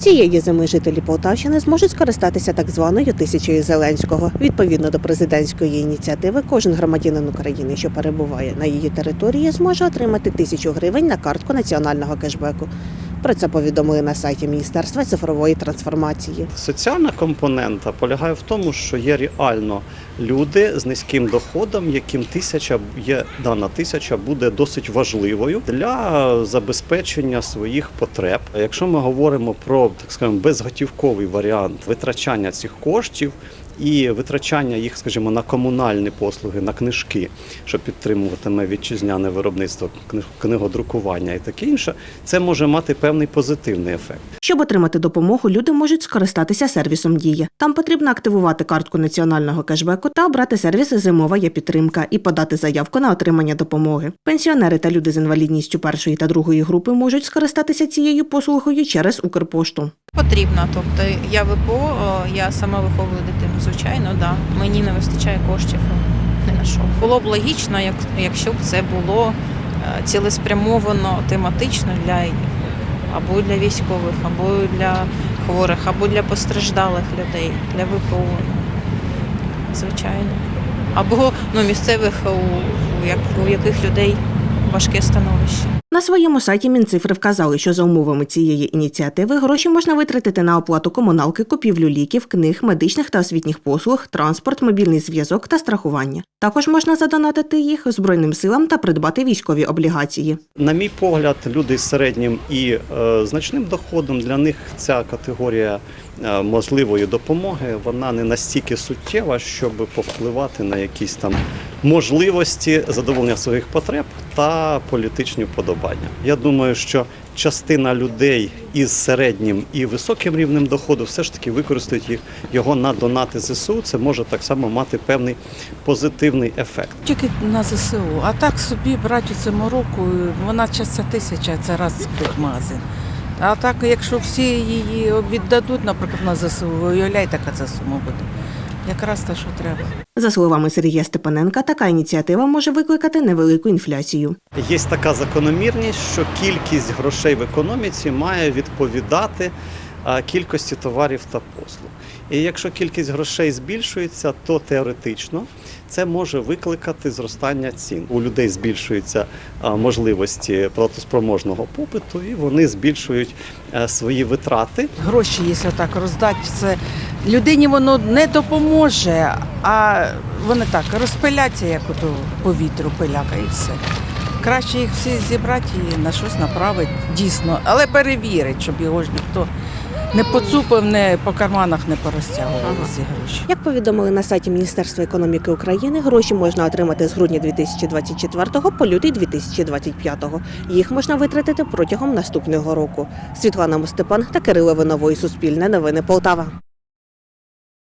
Цієї зими жителі Полтавщини зможуть скористатися так званою тисячею Зеленського. Відповідно до президентської ініціативи, кожен громадянин України, що перебуває на її території, зможе отримати тисячу гривень на картку національного кешбеку. Про це повідомили на сайті Міністерства цифрової трансформації. Соціальна компонента полягає в тому, що є реально люди з низьким доходом, яким тисяча є дана тисяча буде досить важливою для забезпечення своїх потреб. Якщо ми говоримо про так скажемо безготівковий варіант витрачання цих коштів. І витрачання їх, скажімо, на комунальні послуги, на книжки, що підтримуватиме вітчизняне виробництво книг- книгодрукування і таке інше, це може мати певний позитивний ефект. Щоб отримати допомогу, люди можуть скористатися сервісом Дія. Там потрібно активувати картку національного кешбеку та обрати сервіс Зимова є підтримка і подати заявку на отримання допомоги. Пенсіонери та люди з інвалідністю першої та другої групи можуть скористатися цією послугою через Укрпошту. Потрібно. Тобто я ВПО, я сама виховую дитину, звичайно, да. Мені не вистачає коштів ні на що. Було б логічно, як, якщо б це було е, цілеспрямовано тематично для або для військових, або для хворих, або для постраждалих людей, для ВПО. ну, Звичайно. Або ну, місцевих, у, у яких людей важке становище. На своєму сайті Мінцифри вказали, що за умовами цієї ініціативи гроші можна витратити на оплату комуналки, купівлю ліків, книг, медичних та освітніх послуг, транспорт, мобільний зв'язок та страхування. Також можна задонатити їх Збройним силам та придбати військові облігації. На мій погляд, люди з середнім і е, значним доходом для них ця категорія е, можливої допомоги вона не настільки суттєва, щоб повпливати на якісь там можливості задоволення своїх потреб та політичні вподобання. Я думаю, що частина людей із середнім і високим рівнем доходу все ж таки використають їх його на донати ЗСУ. Це може так само мати певний позитивний ефект. Тільки на ЗСУ. А так собі брати цьому року, вона часто тисяча, це раз магазин. А так, якщо всі її віддадуть, наприклад, на ЗСУ, ви уявляєте, яка це сума буде. Якраз те, що треба. За словами Сергія Степаненка, така ініціатива може викликати невелику інфляцію. Є така закономірність, що кількість грошей в економіці має відповідати кількості товарів та послуг. І якщо кількість грошей збільшується, то теоретично це може викликати зростання цін. У людей збільшуються можливості платоспроможного попиту, і вони збільшують свої витрати. Гроші, якщо так роздати, це людині воно не допоможе, а вони так розпиляться, як ото повітрю пиляка і все. Краще їх всі зібрати і на щось направити, дійсно, але перевірить, щоб його ж ніхто не поцупив, не по карманах не порозтягували Ага. ці гроші. Як повідомили на сайті Міністерства економіки України, гроші можна отримати з грудня 2024 по лютий 2025. Їх можна витратити протягом наступного року. Світлана Мостепан та Кирило Винової Суспільне новини Полтава.